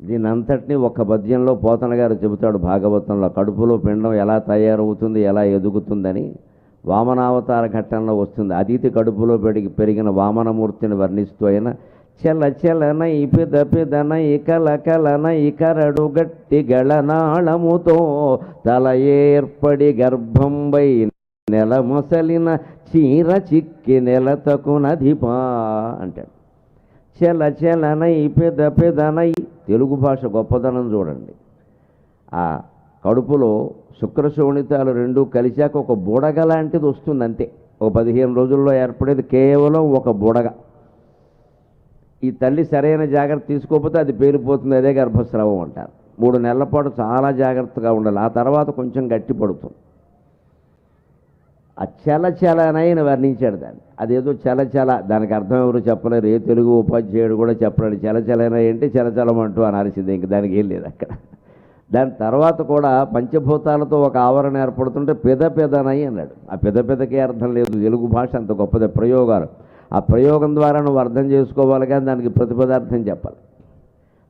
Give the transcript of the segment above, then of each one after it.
దీని అంతటినీ ఒక పద్యంలో పోతన గారు చెబుతాడు భాగవతంలో. కడుపులో పిండం ఎలా తయారవుతుంది ఎలా ఎదుగుతుందని వామనావతార ఘట్టంలో వస్తుంది. అతిథి కడుపులో పెరిగి పెరిగిన వామనమూర్తిని వర్ణిస్తూ అయిన చెల చెలన ఇపిద పిదన ఇకల కలన ఇకరడు గట్టి గళనాళముతో తల ఏర్పడి గర్భంబై నెల మొసలిన చీర చిక్కి నెలతకునధిపా అంటాడు. చెల చెలనై పెద పెదనై. తెలుగు భాష గొప్పదనం చూడండి. ఆ కడుపులో శుక్రశోణితాలు రెండు కలిశాక ఒక బుడగ లాంటిది వస్తుంది అంతే. ఒక పదిహేను రోజుల్లో ఏర్పడేది కేవలం ఒక బుడగ. ఈ తల్లి సరైన జాగ్రత్త తీసుకోకపోతే అది పేలిపోతుంది అదే గర్భస్రావం అంటారు. మూడు నెలల పాటు చాలా జాగ్రత్తగా ఉండాలి. ఆ తర్వాత కొంచెం గట్టి పడుతుంది ఆ చల చలనైన వర్ణించాడు దాన్ని. అదేదో చల చల దానికి అర్థం ఎవరు చెప్పలేరు. ఏ తెలుగు ఉపాధ్యాయుడు కూడా చెప్పలేడు. చల చలన ఏంటి? చలచలమంటూ అనాల్సిందే. ఇంక దానికి ఏం లేదు అక్కడ. దాని తర్వాత కూడా పంచభూతాలతో ఒక ఆవరణ ఏర్పడుతుంటే పెద పెదనై అన్నాడు. ఆ పెద పెదకే అర్థం లేదు. తెలుగు భాష అంత గొప్పది. ప్రయోగాలు. ఆ ప్రయోగం ద్వారా నువ్వు అర్థం చేసుకోవాలి కానీ దానికి ప్రతిపదార్థం చెప్పాలి.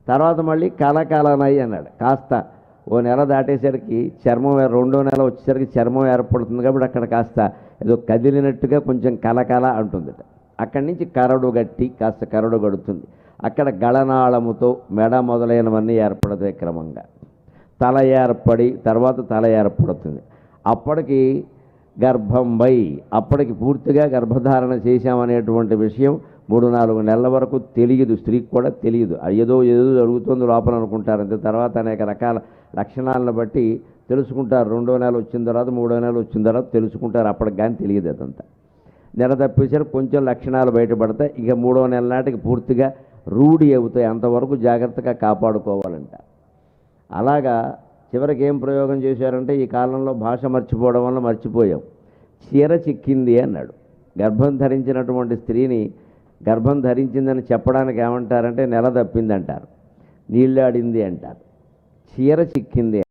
తర్వాత మళ్ళీ కలకలనై అన్నాడు. కాస్త ఓ నెల దాటేసరికి చర్మం రెండో నెల వచ్చేసరికి చర్మం ఏర్పడుతుంది కాబట్టి అక్కడ కాస్త ఏదో కదిలినట్టుగా కొంచెం కలకల అంటుంది అక్కడి నుంచి కరడు గట్టి కాస్త కరడు గడుతుంది. అక్కడ గళనాళముతో మెడ మొదలైనవన్నీ ఏర్పడతాయి క్రమంగా. తల ఏర్పడి తర్వాత తల ఏర్పడుతుంది. అప్పటికి గర్భంబై అప్పటికి పూర్తిగా గర్భధారణ చేశామనేటువంటి విషయం మూడు నాలుగు నెలల వరకు తెలియదు. స్త్రీకి కూడా తెలియదు. ఏదో ఏదో జరుగుతుంది లోపల అనుకుంటారు. అంతే తర్వాత అనేక రకాల లక్షణాలను బట్టి తెలుసుకుంటారు. రెండో నెల వచ్చిన తర్వాత మూడో నెల వచ్చిన తర్వాత తెలుసుకుంటారు. అప్పటికి కానీ తెలియదు అదంతా. నెల తప్పేసరి కొంచెం లక్షణాలు బయటపడతాయి. ఇక మూడో నెల నాటికి పూర్తిగా రూఢి అవుతాయి. అంతవరకు జాగ్రత్తగా కాపాడుకోవాలంట. అలాగా చివరికి ఏం ప్రయోగం చేశారంటే ఈ కాలంలో భాష మర్చిపోవడం వల్ల మర్చిపోయాం. చీర చిక్కింది అన్నాడు. గర్భం ధరించినటువంటి స్త్రీని గర్భం ధరించిందని చెప్పడానికి ఏమంటారంటే నెల తప్పింది అంటారు నీళ్ళాడింది అంటారు. చీర చిక్కింది